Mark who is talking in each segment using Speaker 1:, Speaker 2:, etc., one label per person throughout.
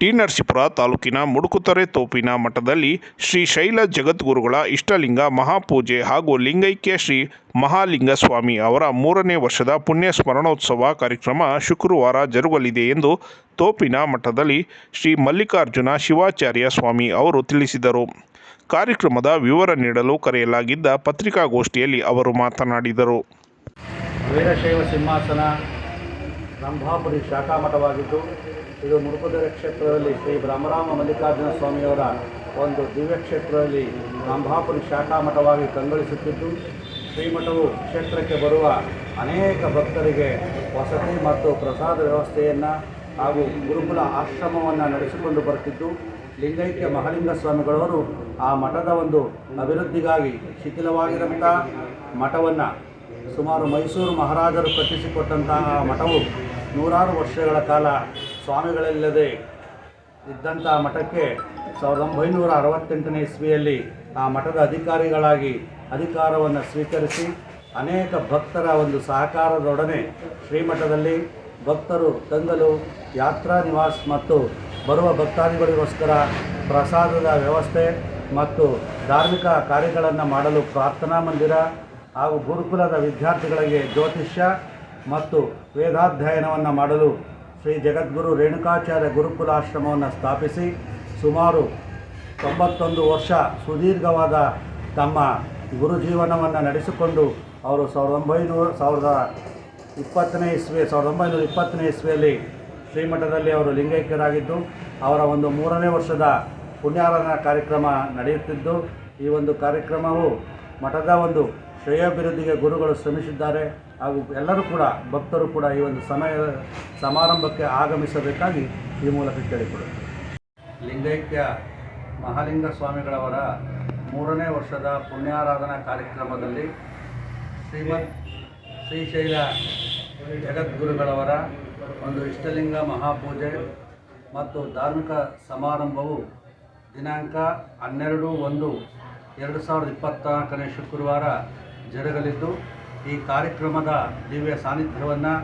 Speaker 1: T ತಾಲೂಕಿನ ಮುಡುಕುತರೆ ತೋಪಿನ ಮಠದಲ್ಲಿ ಶ್ರೀ ಶೈಲ ಜಗದ್ಗುರುಗಳ ಇಷ್ಟಲಿಂಗ ಮಹಾಪೂಜೆ ಹಾಗೂ ಲಿಂಗೈಕ್ಯ ಶ್ರೀ ಮಹಾಲಿಂಗ ಸ್ವಾಮಿ ಅವರ ಮೂರನೇ ವರ್ಷದ ಪುಣ್ಯ ಸ್ಮರಣೋತ್ಸವ ಕಾರ್ಯಕ್ರಮ ಶುಕ್ರವಾರ ಜರುಗಲಿದೆ ಎಂದು ತೋಪಿನ ಮಠದಲ್ಲಿ ಶ್ರೀ ಮಲ್ಲಿಕಾರ್ಜುನ ಶಿವಾಚಾರ್ಯ ಸ್ವಾಮಿ ಅವರು ತಿಳಿಸಿದರು. ಕಾರ್ಯಕ್ರಮದ ವಿವರ ನೀಡಲು ಕರೆಯಲಾಗಿದ್ದ ಪತ್ರಿಕಾಗೋಷ್ಠಿಯಲ್ಲಿ ಅವರು ಮಾತನಾಡಿದರು.
Speaker 2: ವೀರಶೈವ ಸಿಂಹಾಸನ ರಂಭಾಪುರಿ ಶಾಖಾ ಮಠವಾಗಿದ್ದು, ಇದು ಮುಡುಕುದೆರೆ ಕ್ಷೇತ್ರದಲ್ಲಿ ಶ್ರೀ ಬ್ರಹ್ಮರಾಮ ಮಲ್ಲಿಕಾರ್ಜುನ ಸ್ವಾಮಿಯವರ ಒಂದು ದಿವ್ಯ ಕ್ಷೇತ್ರದಲ್ಲಿ ರಂಭಾಪುರಿ ಶಾಖಾ ಮಠವಾಗಿ ಕಂಗೊಳಿಸುತ್ತಿದ್ದು ಶ್ರೀಮಠವು ಕ್ಷೇತ್ರಕ್ಕೆ ಬರುವ ಅನೇಕ ಭಕ್ತರಿಗೆ ವಸತಿ ಮತ್ತು ಪ್ರಸಾದ ವ್ಯವಸ್ಥೆಯನ್ನು ಹಾಗೂ ಗುರುಕುಲ ಆಶ್ರಮವನ್ನು ನಡೆಸಿಕೊಂಡು ಬರುತ್ತಿದ್ದು ಲಿಂಗೈಕ್ಯ ಮಹಾಲಿಂಗ ಸ್ವಾಮಿಗಳವರು ಆ ಮಠದ ಒಂದು ಅಭಿವೃದ್ಧಿಗಾಗಿ ಶಿಥಿಲವಾಗಿರುವಂಥ ಮಠವನ್ನು ಸುಮಾರು ಮೈಸೂರು ಮಹಾರಾಜರು ಕಟ್ಟಿಸಿಕೊಟ್ಟಂತಹ ಮಠವು ನೂರಾರು ವರ್ಷಗಳ ಕಾಲ ಸ್ವಾಮಿಗಳಿಲ್ಲದೆ ಇದ್ದಂಥ ಮಠಕ್ಕೆ ಸಾವಿರದ ಒಂಬೈನೂರ ಅರವತ್ತೆಂಟನೇ ಇಸ್ವಿಯಲ್ಲಿ ಆ ಮಠದ ಅಧಿಕಾರಿಗಳಾಗಿ ಅಧಿಕಾರವನ್ನು ಸ್ವೀಕರಿಸಿ ಅನೇಕ ಭಕ್ತರ ಒಂದು ಸಹಕಾರದೊಡನೆ ಶ್ರೀಮಠದಲ್ಲಿ ಭಕ್ತರು ತಂಗಲು, ಯಾತ್ರಾ ನಿವಾಸ್ ಮತ್ತು ಬರುವ ಭಕ್ತಾದಿಗಳಿಗೋಸ್ಕರ ಪ್ರಸಾದದ ವ್ಯವಸ್ಥೆ ಮತ್ತು ಧಾರ್ಮಿಕ ಕಾರ್ಯಗಳನ್ನು ಮಾಡಲು ಪ್ರಾರ್ಥನಾ ಮಂದಿರ ಹಾಗೂ ಗುರುಕುಲದ ವಿದ್ಯಾರ್ಥಿಗಳಿಗೆ ಜ್ಯೋತಿಷ್ಯ ಮತ್ತು ವೇದಾಧ್ಯಯನವನ್ನು ಮಾಡಲು ಶ್ರೀ ಜಗದ್ಗುರು ರೇಣುಕಾಚಾರ್ಯ ಗುರುಕುಲ ಆಶ್ರಮವನ್ನು ಸ್ಥಾಪಿಸಿ ಸುಮಾರು ತೊಂಬತ್ತೊಂದು ವರ್ಷ ಸುದೀರ್ಘವಾದ ತಮ್ಮ ಗುರುಜೀವನವನ್ನು ನಡೆಸಿಕೊಂಡು ಅವರು ಸಾವಿರದ ಒಂಬೈನೂರ ಸಾವಿರದ ಇಪ್ಪತ್ತನೇ ಇಸ್ವಿ ಸಾವಿರದ ಒಂಬೈನೂರ ಇಪ್ಪತ್ತನೇ ಇಸ್ವಿಯಲ್ಲಿ ಶ್ರೀಮಠದಲ್ಲಿ ಅವರು ಲಿಂಗೈಕ್ಯರಾಗಿದ್ದು, ಅವರ ಒಂದು ಮೂರನೇ ವರ್ಷದ ಪುಣ್ಯಾರಾಧನಾ ಕಾರ್ಯಕ್ರಮ ನಡೆಯುತ್ತಿದ್ದು, ಈ ಒಂದು ಕಾರ್ಯಕ್ರಮವು ಮಠದ ಒಂದು ಶ್ರೇಯೋಭಿವೃದ್ಧಿಗೆ ಗುರುಗಳು ಶ್ರಮಿಸಿದ್ದಾರೆ ಹಾಗೂ ಎಲ್ಲರೂ ಕೂಡ, ಭಕ್ತರು ಕೂಡ ಈ ಒಂದು ಸಮಯ, ಸಮಾರಂಭಕ್ಕೆ ಆಗಮಿಸಬೇಕಾಗಿ ಈ ಮೂಲಕ ಕೇಳಿಕೊಳ್ಳುತ್ತೇವೆ ಲಿಂಗೈಕ್ಯ ಮಹಾಲಿಂಗ ಸ್ವಾಮಿಗಳವರ ಮೂರನೇ ವರ್ಷದ ಪುಣ್ಯಾರಾಧನಾ ಕಾರ್ಯಕ್ರಮದಲ್ಲಿ ಶ್ರೀಮದ್ ಶ್ರೀಶೈಲ ಜಗದ್ಗುರುಗಳವರ ಒಂದು ಇಷ್ಟಲಿಂಗ ಮಹಾಪೂಜೆ ಮತ್ತು ಧಾರ್ಮಿಕ ಸಮಾರಂಭವು ದಿನಾಂಕ ಹನ್ನೆರಡು ಒಂದು ಎರಡು ಸಾವಿರದ ಇಪ್ಪತ್ತ್ನಾಲ್ಕನೇ ಶುಕ್ರವಾರ ಜರುಗಲಿದ್ದು ಈ ಕಾರ್ಯಕ್ರಮದ ದಿವ್ಯ ಸಾನ್ನಿಧ್ಯವನ್ನು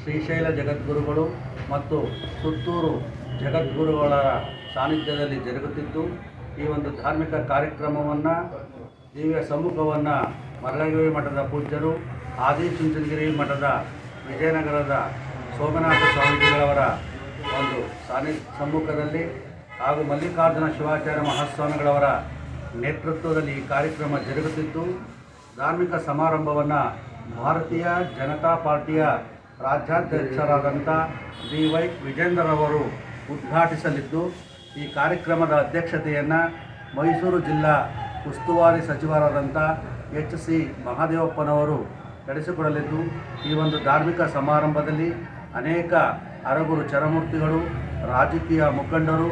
Speaker 2: ಶ್ರೀಶೈಲ ಜಗದ್ಗುರುಗಳು ಮತ್ತು ಸುತ್ತೂರು ಜಗದ್ಗುರುಗಳ ಸಾನ್ನಿಧ್ಯದಲ್ಲಿ ಜರುಗುತ್ತಿದ್ದು, ಈ ಒಂದು ಧಾರ್ಮಿಕ ಕಾರ್ಯಕ್ರಮವನ್ನು, ದಿವ್ಯ ಸಮ್ಮುಖವನ್ನು ಮರಳಗಿರಿ ಮಠದ ಪೂಜ್ಯರು ಆದಿಚುಂಚನಗಿರಿ ಮಠದ ವಿಜಯನಗರದ ಸೋಮನಾಥ ಸ್ವಾಮೀಜಿಗಳವರ ಒಂದು ಸಾನ್ನಿ, ಸಮ್ಮುಖದಲ್ಲಿ ಹಾಗೂ ಮಲ್ಲಿಕಾರ್ಜುನ ಶಿವಾಚಾರ್ಯ ಮಹಾಸ್ವಾಮಿಗಳವರ ನೇತೃತ್ವದಲ್ಲಿ ಈ ಕಾರ್ಯಕ್ರಮ ಜರುಗುತ್ತಿದ್ದು ಧಾರ್ಮಿಕ ಸಮಾರಂಭವನ್ನು ಭಾರತೀಯ ಜನತಾ ಪಾರ್ಟಿಯ ರಾಜ್ಯಾಧ್ಯಕ್ಷರಾದಂಥ ಡಿ ವೈ ವಿಜೇಂದ್ರರವರು ಉದ್ಘಾಟಿಸಲಿದ್ದು, ಈ ಕಾರ್ಯಕ್ರಮದ ಅಧ್ಯಕ್ಷತೆಯನ್ನು ಮೈಸೂರು ಜಿಲ್ಲಾ ಉಸ್ತುವಾರಿ ಸಚಿವರಾದಂಥ ಎಚ್ ಸಿ ಮಹಾದೇವಪ್ಪನವರು ನಡೆಸಿಕೊಡಲಿದ್ದು, ಈ ಒಂದು ಧಾರ್ಮಿಕ ಸಮಾರಂಭದಲ್ಲಿ ಅನೇಕ ಅರಗುರು ಚರಮೂರ್ತಿಗಳು, ರಾಜಕೀಯ ಮುಖಂಡರು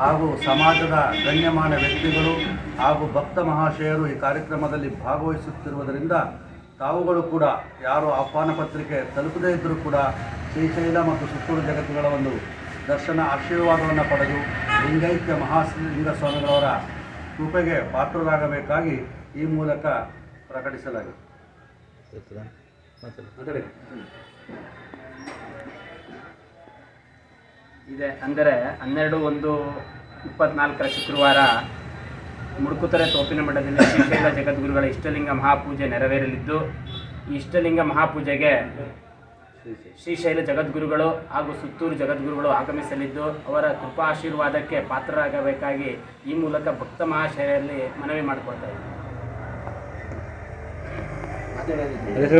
Speaker 2: ಹಾಗೂ ಸಮಾಜದ ಗಣ್ಯಮಾನ ವ್ಯಕ್ತಿಗಳು ಹಾಗೂ ಭಕ್ತ ಮಹಾಶಯರು ಈ ಕಾರ್ಯಕ್ರಮದಲ್ಲಿ ಭಾಗವಹಿಸುತ್ತಿರುವುದರಿಂದ ತಾವುಗಳು ಕೂಡ ಯಾರು ಆಹ್ವಾನ ಪತ್ರಿಕೆ ತಲುಪದೇ ಇದ್ದರೂ ಕೂಡ ಶ್ರೀಶೈಲ ಮತ್ತು ಸುತ್ತೂರು ಜಗತ್ತುಗಳ ಒಂದು ದರ್ಶನ ಆಶೀರ್ವಾದವನ್ನು ಪಡೆದು ಲಿಂಗೈಕ್ಯ ಮಹಾಲಿಂಗ ಸ್ವಾಮಿಗಳವರ ಕೃಪೆಗೆ ಪಾತ್ರರಾಗಬೇಕಾಗಿ ಈ ಮೂಲಕ ಪ್ರಕಟಿಸಲಾಗಿದೆ.
Speaker 3: ಇದೆ. ಅಂದರೆ ಹನ್ನೆರಡು ಒಂದು ಇಪ್ಪತ್ನಾಲ್ಕರ ಶುಕ್ರವಾರ ಮುಡುಕುತರೆ ತೋಪಿನ ಮಠದಲ್ಲಿ ಶ್ರೀಶೈಲ ಜಗದ್ಗುರುಗಳ ಇಷ್ಟಲಿಂಗ ಮಹಾಪೂಜೆ ನೆರವೇರಲಿದ್ದು ಈ ಇಷ್ಟಲಿಂಗ ಮಹಾಪೂಜೆಗೆ ಶ್ರೀಶೈಲ ಜಗದ್ಗುರುಗಳು ಹಾಗೂ ಸುತ್ತೂರು ಜಗದ್ಗುರುಗಳು ಆಗಮಿಸಲಿದ್ದು ಅವರ ಕೃಪಾ ಆಶೀರ್ವಾದಕ್ಕೆ ಪಾತ್ರರಾಗಬೇಕಾಗಿ ಈ ಮೂಲಕ ಭಕ್ತ ಮಹಾಶಯರಲ್ಲಿ ಮನವಿ ಮಾಡಿಕೊಳ್ತಾ ಇದ್ದೀನಿ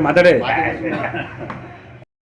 Speaker 2: ಮಾತಾಡಿ.